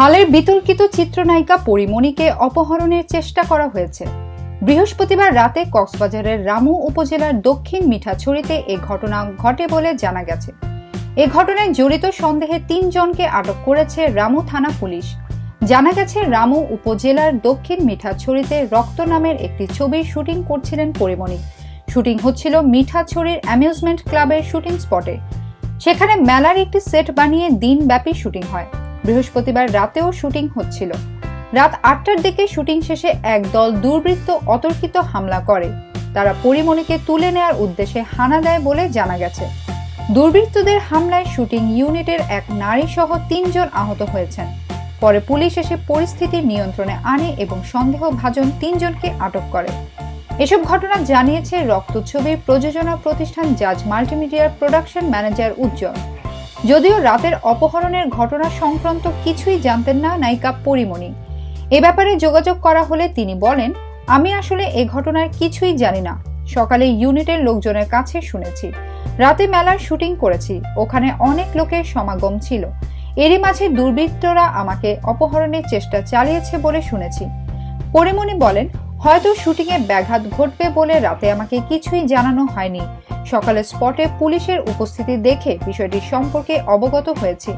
হালের বিতর্কিত চিত্রনায়িকা পরিমণিকে অপহরণের চেষ্টা করা হয়েছে। বৃহস্পতিবার রাতে কক্সবাজারের রামু উপজেলার দক্ষিণ মিঠাছড়িতে এ ঘটনা ঘটে বলে জানা গেছে। এ ঘটনায় জড়িত সন্দেহে তিনজনকে আটক করেছে রামু থানা পুলিশ। জানা গেছে, রামু উপজেলার দক্ষিণ মিঠাছড়িতে রক্ত নামের একটি ছবির শুটিং করছিলেন পরিমণি। শুটিং হচ্ছিল মিঠাছড়ির অ্যামিউজমেন্ট ক্লাবের শুটিং স্পটে। সেখানে মেলার একটি সেট বানিয়ে দিনব্যাপী শুটিং হয়। বৃহস্পতিবার রাতেও শুটিং হচ্ছিল। রাত আটটার দিকে শুটিং শেষে একদল দুর্বৃত্ত অতর্কিত হামলা করে। তারা পরিমণিকে তুলে নেয়ার উদ্দেশ্যে হানা দেয় বলে জানা গেছে। দুর্বৃত্তদের হামলায় শুটিং ইউনিটের এক নারী সহ তিনজন আহত হয়েছেন। পরে পুলিশ এসে পরিস্থিতি নিয়ন্ত্রণে আনে এবং সন্দেহভাজন তিনজনকে আটক করে। এসব ঘটনা জানিয়েছে রক্তছবির প্রযোজনা প্রতিষ্ঠান জাজ মাল্টিমিডিয়ার প্রোডাকশন ম্যানেজার উজ্জ্বল। যদিও রাতের অপহরণের ঘটনা সংক্রান্ত কিছুই জানতেন না নায়িকা পরিমণি। এ ব্যাপারে যোগাযোগ করা হলে তিনি বলেন, আমি আসলে এ ঘটনার কিছুই জানি না। সকালে ইউনিটের লোকজনের কাছে শুনেছি। রাতে মেলার শুটিং করেছি। ওখানে অনেক লোকের সমাগম ছিল। এরই মাঝে দুর্বৃত্তরা আমাকে অপহরণের চেষ্টা চালিয়েছে বলে শুনেছি। পরিমণি বলেন, হয়তো শুটিংয়ে ব্যাঘাত ঘটবে বলে রাতে আমাকে কিছুই জানানো হয়নি। সকালে স্পটে পুলিশের উপস্থিতি দেখে বিষয়টি সম্পর্কে অবগত হয়েছি।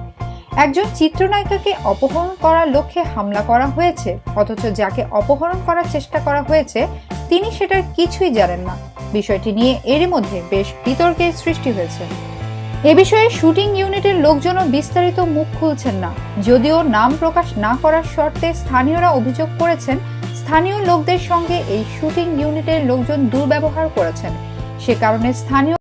একজন চিত্রনায়িকাকে অপহরণ করার লক্ষ্যে হামলা করা হয়েছে, অথচ যাকে অপহরণ করার চেষ্টা করা হয়েছে, তিনি সেটার কিছুই জানেন না। বিষয়টি নিয়ে এরই মধ্যে বেশ বিতর্কের সৃষ্টি হয়েছে। এ বিষয়ে শুটিং ইউনিটের লোকজনও বিস্তারিত মুখ খুলছেন না। যদিও নাম প্রকাশ না করার শর্তে স্থানীয়রা অভিযোগ করেছেন, স্থানীয় লোকদের সঙ্গে এই শুটিং ইউনিটের লোকজন দুর্ব্যবহার করেছেন। সে কারণে স্থানীয়